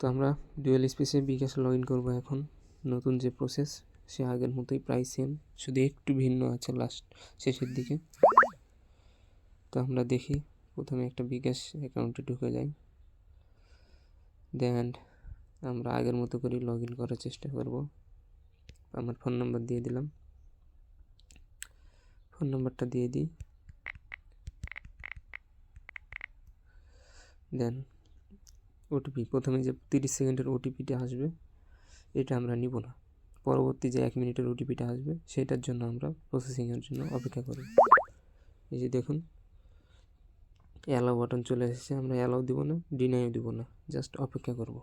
তো আমরা ডুয়েল স্পেসে বিকাশ লগ ইন করব এখন। নতুন যে প্রসেস সে আগের মতোই প্রায় সেম শুধু একটু ভিন্ন আছে লাস্ট শেষের দিকে। তো আমরা দেখি, প্রথমে একটা বিকাশ অ্যাকাউন্টে ঢুকে যাই। দেন আমরা আগের মতো করেই লগ ইন করার চেষ্টা করব। আমার ফোন নাম্বার দিয়ে দিলাম। ফোন নাম্বারটা দিয়ে দিই। দেন ওটিপি প্রথমে যে তিরিশ সেকেন্ডের ওটিপিটা আসবে, এটা আমরা নিব না। পরবর্তী যে এক মিনিটের ওটিপিটা আসবে, সেটার জন্য আমরা প্রসেসিংয়ের জন্য অপেক্ষা করি। এই যে দেখুন অ্যালাউ বাটন চলে এসেছে, আমরা অ্যালাউ দিব না ডিনাইও দিব না জাস্ট অপেক্ষা করব।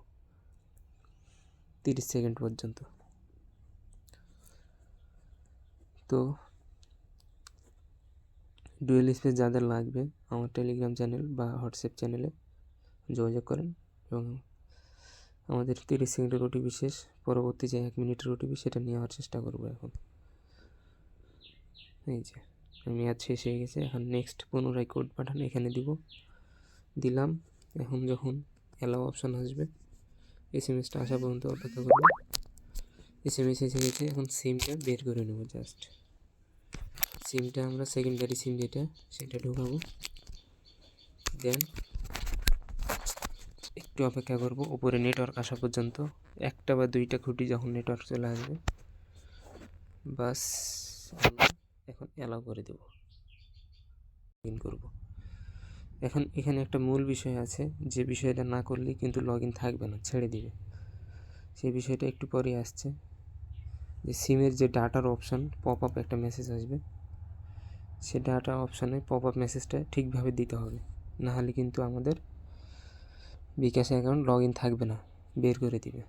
তিরিশ সেকেন্ড পর্যন্ত। তো ডুয়েল স্পেস যাদের লাগবে, আমার টেলিগ্রাম চ্যানেল বা হোয়াটসঅ্যাপ চ্যানেলে যোগাযোগ করেন। এবং আমাদের তিরিশ সেকেন্ডের ওটিপি শেষ পরবর্তী যে এক মিনিটের ওটিপি সেটা নেওয়ার চেষ্টা করব এখন। এই যে, মেয়াদ শেষ হয়ে গেছে, এখন নেক্সট পুনরায় কোড পাঠান এখানে দিব। দিলাম, এখন যখন অ্যালাউ অপশান আসবে এস এম এসটা আসা পর্যন্ত অপেক্ষা করব। এস এম এস এসে গেছে, এখন সিমটা বের করে নেব জাস্ট সিমটা আমরা সেকেন্ডারি সিম যেটা, সেটা ঢোকাবো। দেন একটু অপেক্ষা করব উপরে নেটওয়ার্ক আসা পর্যন্ত। একটা বা দুইটা খুঁটি যখন নেটওয়ার্ক চলে আসবে, বাস এখন অ্যালাউ করে দেব। ইন করব। এখন এখানে একটা মূল বিষয় আছে, যে বিষয়টা না করলে কিন্তু লগ ইন থাকবে না, ছেড়ে দিবে। সেই বিষয়টা একটু পরে আসছে, যে সিমের যে ডাটার অপশান পপ আপ একটা মেসেজ আসবে। সে ডাটা অপশানে পপ আপ মেসেজটা ঠিকভাবে দিতে হবে। না হলে কিন্তু আমাদের বিকাশ অ্যাকাউন্ট লগ ইন থাকবে না বের করে দিবে।